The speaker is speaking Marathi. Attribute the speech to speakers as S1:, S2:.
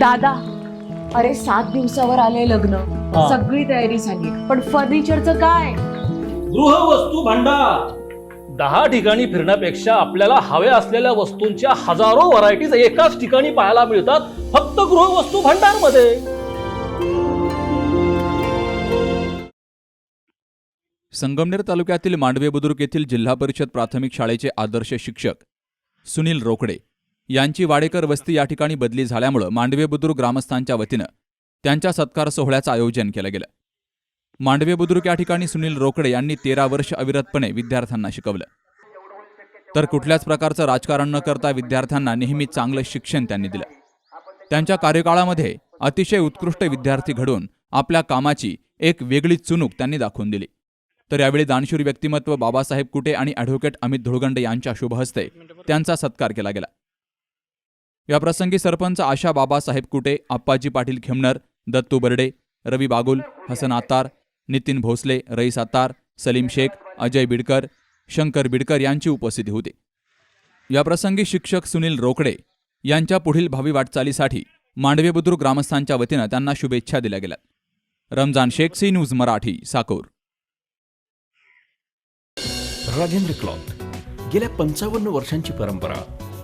S1: दादा अरे सात दिवसावर आले लग्न.
S2: हा.
S1: सगळी तयारी झाली. पण फर्निचरचं काय?
S2: गृहवस्तू भांडार. दहा ठिकाणी फिरण्यापेक्षा आपल्याला हव्या असलेल्या वस्तूंच्या हजारो व्हरायटीज एकाच ठिकाणी पाहायला मिळतात फक्त गृहवस्तू भांडारमध्ये
S3: संगमनेर तालुक्यातील मांडवे बुद्रुक येथील जिल्हा परिषद प्राथमिक शाळेचे आदर्श शिक्षक सुनील रोकडे यांची वाडेकर वस्ती या ठिकाणी बदली झाल्यामुळं मांडवे बुद्रुक ग्रामस्थांच्या वतीनं त्यांच्या सत्कार सोहळ्याचं आयोजन केलं गेलं. मांडवे बुद्रुक या ठिकाणी सुनील रोकडे यांनी तेरा वर्ष अविरतपणे विद्यार्थ्यांना शिकवलं. तर कुठल्याच प्रकारचं राजकारण न करता विद्यार्थ्यांना नेहमी चांगलं शिक्षण त्यांनी दिलं. त्यांच्या कार्यकाळामध्ये अतिशय उत्कृष्ट विद्यार्थी घडवून आपल्या कामाची एक वेगळी चुणूक त्यांनी दाखवून दिली. तर यावेळी दानशूर व्यक्तिमत्व बाबासाहेब कुटे आणि ॲडव्होकेट अमित धुळगंडे यांच्या शुभहस्ते त्यांचा सत्कार केला गेला. याप्रसंगी सरपंच आशा बाबासाहेब कुटे आप्पाजी पाटील खेमनर दत्तू बर्डे रवी बागुल हसन आतार नितीन भोसले रईस आतार सलीम शेख अजय बिडकर शंकर बिडकर यांची उपस्थिती होती. याप्रसंगी शिक्षक सुनील रोकडे यांच्या पुढील भावी वाटचालीसाठी मांडवे बुद्रुक ग्रामस्थांच्या वतीनं त्यांना शुभेच्छा दिल्या गेल्या. रमजान शेख सी न्यूज मराठी साकोर.
S4: राजेंद्र क्लॉथ. गेल्या पंचावन्न वर्षांची परंपरा